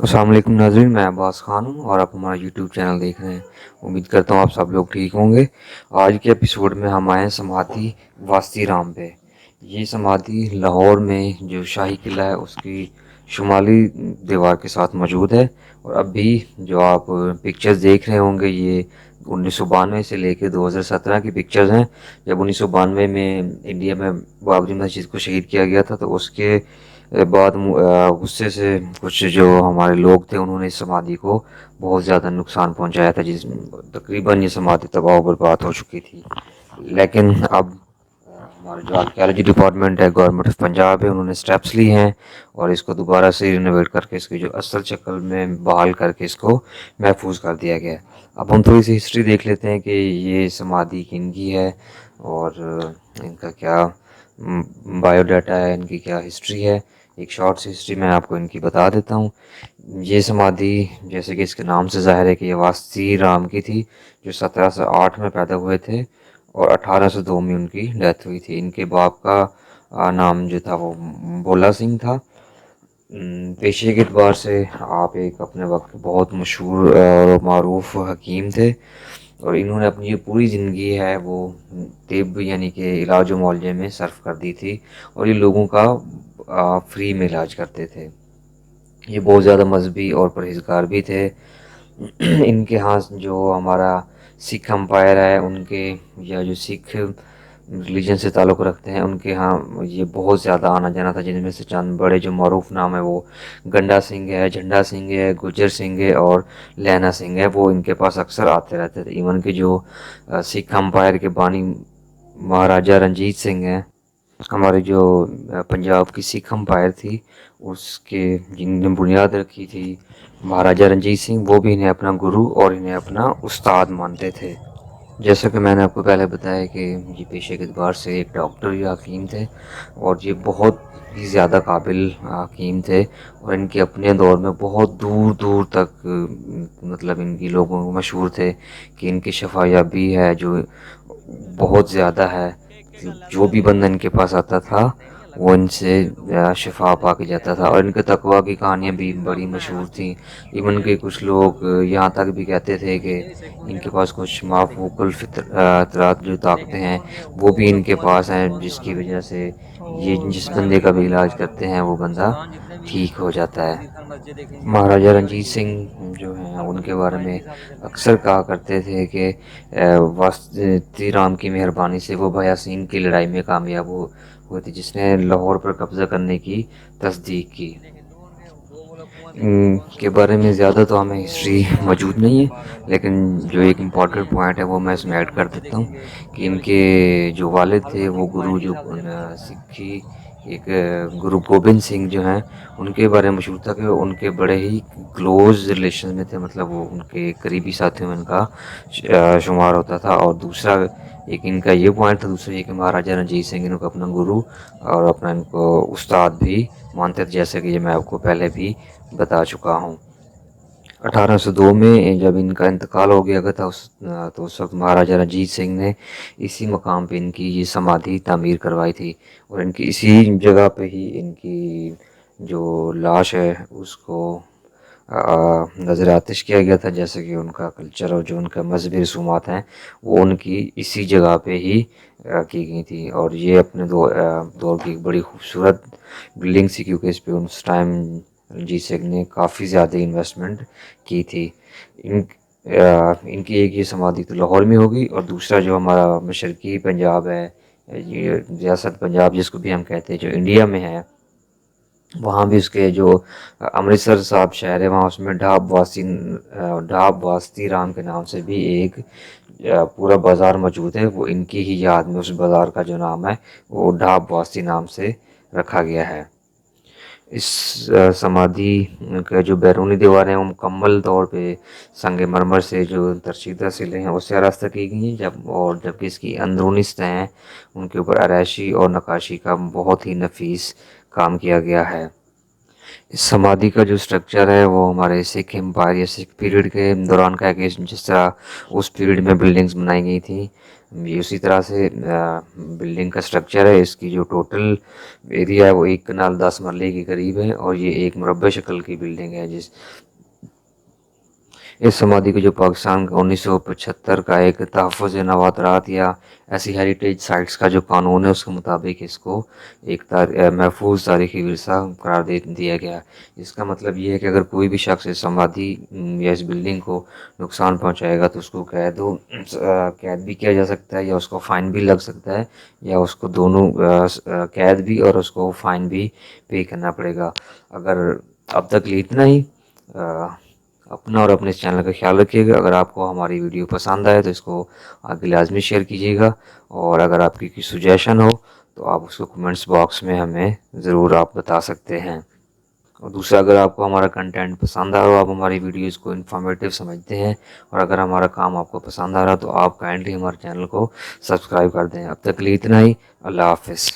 असलम नाजरीन, मैं अब्बास खान हूँ और आप हमारा यूट्यूब चैनल देख रहे हैं। उम्मीद करता हूँ आप सब लोग ठीक होंगे। आज के एपिसोड में हम आए हैं समाधि वास्ती राम पे। ये समाधि लाहौर में जो शाही किला है, उसकी शुमाली दीवार के साथ मौजूद है। और अभी जो आप पिक्चर्स देख रहे होंगे, ये उन्नीस सौ बानवे से लेकर 2017 की पिक्चर्स हैं। जब उन्नीस सौ बानवे में इंडिया में बाबरी मस्जिद को शहीद किया गया था तो उसके बाद गुस्से से कुछ जो हमारे लोग थे, उन्होंने इस समाधि को बहुत ज़्यादा नुकसान पहुँचाया था, जिस तकरीबन ये समाधि तबाह बर्बाद हो चुकी थी। लेकिन अब हमारे जो आर्कियोलॉजी डिपार्टमेंट है, गवर्नमेंट ऑफ़ पंजाब है, उन्होंने स्टेप्स लिए हैं और इसको दोबारा से रिनोवेट करके, इसकी जो असल शक्ल में बहाल करके इसको महफूज कर दिया गया अब हम थोड़ी सी हिस्ट्री देख लेते हैं कि ये समाधि किन की है और इनका क्या बायोडाटा है, इनकी क्या हिस्ट्री है? एक शॉर्ट सी हिस्ट्री मैं आपको इनकी बता देता हूँ। ये समाधि, जैसे कि इसके नाम से ज़ाहिर है कि ये वास्ती राम की थी, जो सत्रह सौ आठ में पैदा हुए थे और अठारह सौ दो में उनकी डेथ हुई थी। इनके बाप का नाम जो था वो बोला सिंह था। पेशे के अतबार से आप एक अपने वक्त बहुत मशहूर और मरूफ हकीम थे। और इन्होंने अपनी जो पूरी ज़िंदगी है वो तिब यानी कि इलाज मुआवजे में सर्फ कर दी थी और ये लोगों का फ्री में इलाज करते थे। ये बहुत ज़्यादा मजहबी और परहेजगार भी थे। इनके यहाँ जो हमारा सिख अम्पायर है, उनके या जो सिख रिलीजन से ताल्लुक़ रखते हैं। उनके यहाँ ये बहुत ज़्यादा आना जाना था, जिनमें से चंद बड़े, जो मरूफ नाम है वो। गंडा सिंह है, झंडा सिंह है, गुजर सिंह है और लहना सिंह है, वो इनके पास अक्सर आते रहते थे। इवन के जो सिख अम्पायर के बानी महाराजा रंजीत सिंह हैं, हमारे जो पंजाब की सिख अम्पायर थी, उसके जिनने बुनियाद रखी थी, महाराजा रंजीत सिंह, वो भी इन्हें अपना गुरु और इन्हें अपना उस्ताद मानते थे। जैसा कि मैंने आपको पहले बताया कि ये पेशे के अतबार से एक डॉक्टर या हकीम थे और ये बहुत ही ज़्यादा काबिल हकीम थे और इनके अपने दौर में बहुत दूर दूर तक मतलब इनकी लोगों को मशहूर थे कि इनकी शफायाबी है, जो बहुत ज़्यादा है, जो भी बंदा इनके पास आता था वो इनसे शिफा पा के जाता था। और इनके तकवा की कहानियाँ भी बड़ी मशहूर थी। इवन के कुछ लोग यहाँ तक भी कहते थे कि इनके पास कुछ माफूकल फितरात जो ताकतें हैं, वो भी इनके पास हैं, जिसकी वजह से ये जिस बंदे का भी इलाज करते हैं, वो बंदा ठीक हो जाता है। महाराजा रंजीत सिंह जो हैं, उनके बारे में अक्सर कहा करते थे कि वास्ती राम की मेहरबानी से वो भयासीन की लड़ाई में कामयाब हो हुए थे, जिसने लाहौर पर कब्ज़ा करने की तस्दीक की। के बारे में ज़्यादा तो हमें हिस्ट्री मौजूद नहीं है, लेकिन जो एक इंपॉर्टेंट पॉइंट है, वो मैं इसमें ऐड कर देता हूँ कि इनके जो वालिद थे, वो गुरु जो सिक्खी, एक, गुरु गोबिंद सिंह जो हैं, उनके बारे में मशहूर था कि उनके बड़े ही क्लोज रिलेशन में थे मतलब वो उनके करीबी साथियों में उनका शुमार होता था। और दूसरा एक इनका ये पॉइंट था, दूसरा ये कि महाराजा रंजीत सिंह इनको अपना गुरु और अपना इनको उस्ताद भी मानते थे, जैसे कि ये मैं आपको पहले भी बता चुका हूँ। 1802 में जब इनका इंतकाल हो गया था उस तो उस वक्त महाराजा रंजीत सिंह ने इसी मकाम पे इनकी ये समाधि तामीर करवाई थी और इनकी इसी जगह पे ही इनकी जो लाश है, उसको नज़र आतिश किया गया था, जैसे कि उनका कल्चर और जो उनका मजहबी रसूमात हैं, वो उनकी इसी जगह पे ही की गई थी। और ये अपने दौर दौर की एक बड़ी खूबसूरत बिल्डिंग थी, क्योंकि इस पर उस टाइम रंजीत सिंह ने काफ़ी ज़्यादा इन्वेस्टमेंट की थी। इन इनकी एक ये समाधि तो लाहौर में होगी, और दूसरा जो हमारा मशरकी पंजाब है रियासत पंजाब, जिसको भी हम कहते हैं, जो इंडिया में है वहाँ भी उसके जो अमृतसर साहब शहर है, वहाँ उसमें ढाब वासी ढाब वास्ती राम के नाम से भी एक पूरा बाज़ार मौजूद है। वो इनकी ही याद में उस बाज़ार का जो नाम है, वो ढाब वास्ती नाम से रखा गया है। इस समाधि का जो बैरूनी दीवार है वो मुकम्मल तौर पे संग मरमर से जो तरशीदा सिले हैं, उससे आरास्ता की गई हैं। जब, और जबकि इसकी अंदरूनी सतह, उनके ऊपर आरैशी और नकाशी का बहुत ही नफीस काम किया गया है। इस समाधि का जो स्ट्रक्चर है, वो हमारे सिख एम्पायर या सिख पीरियड के दौरान का है जिस तरह उस पीरियड में बिल्डिंग्स बनाई गई थी, ये उसी तरह से बिल्डिंग का स्ट्रक्चर है। इसकी जो टोटल एरिया है, वो एक कनाल दस मरले के करीब है और ये एक मुरबे शक्ल की बिल्डिंग है, जिस इस समाधि को जो पाकिस्तान का उन्नीस सौ पचहत्तर का एक तहफ़ नवातरात या ऐसी हेरिटेज साइट्स का जो कानून है उसके मुताबिक इसको एक तार, महफूज तारीखी वरसा करार दे दिया गया इसका मतलब ये है कि अगर कोई भी शख्स इस समाधि या इस बिल्डिंग को नुकसान पहुंचाएगा तो उसको कैद कैद भी किया जा सकता है या उसको फ़ाइन भी लग सकता है या उसको दोनों कैद भी और उसको फ़ाइन भी पे करना पड़ेगा। अगर अब तक इतना ही अपना और अपने चैनल का ख्याल रखिएगा। अगर आपको हमारी वीडियो पसंद आए तो इसको आगे लाजमी शेयर कीजिएगा। और अगर आपकी कोई सुजेशन हो तो आप उसको कमेंट्स बॉक्स में हमें ज़रूर आप बता सकते हैं। और दूसरा, अगर आपको हमारा कंटेंट पसंद आ रहा हो, आप हमारी वीडियोस को इन्फॉर्मेटिव समझते हैं, और अगर हमारा काम आपको पसंद आ रहा हो तो आप काइंडली हमारे चैनल को सब्सक्राइब कर दें। अब तक लिए इतना ही। अल्लाह हाफिज़।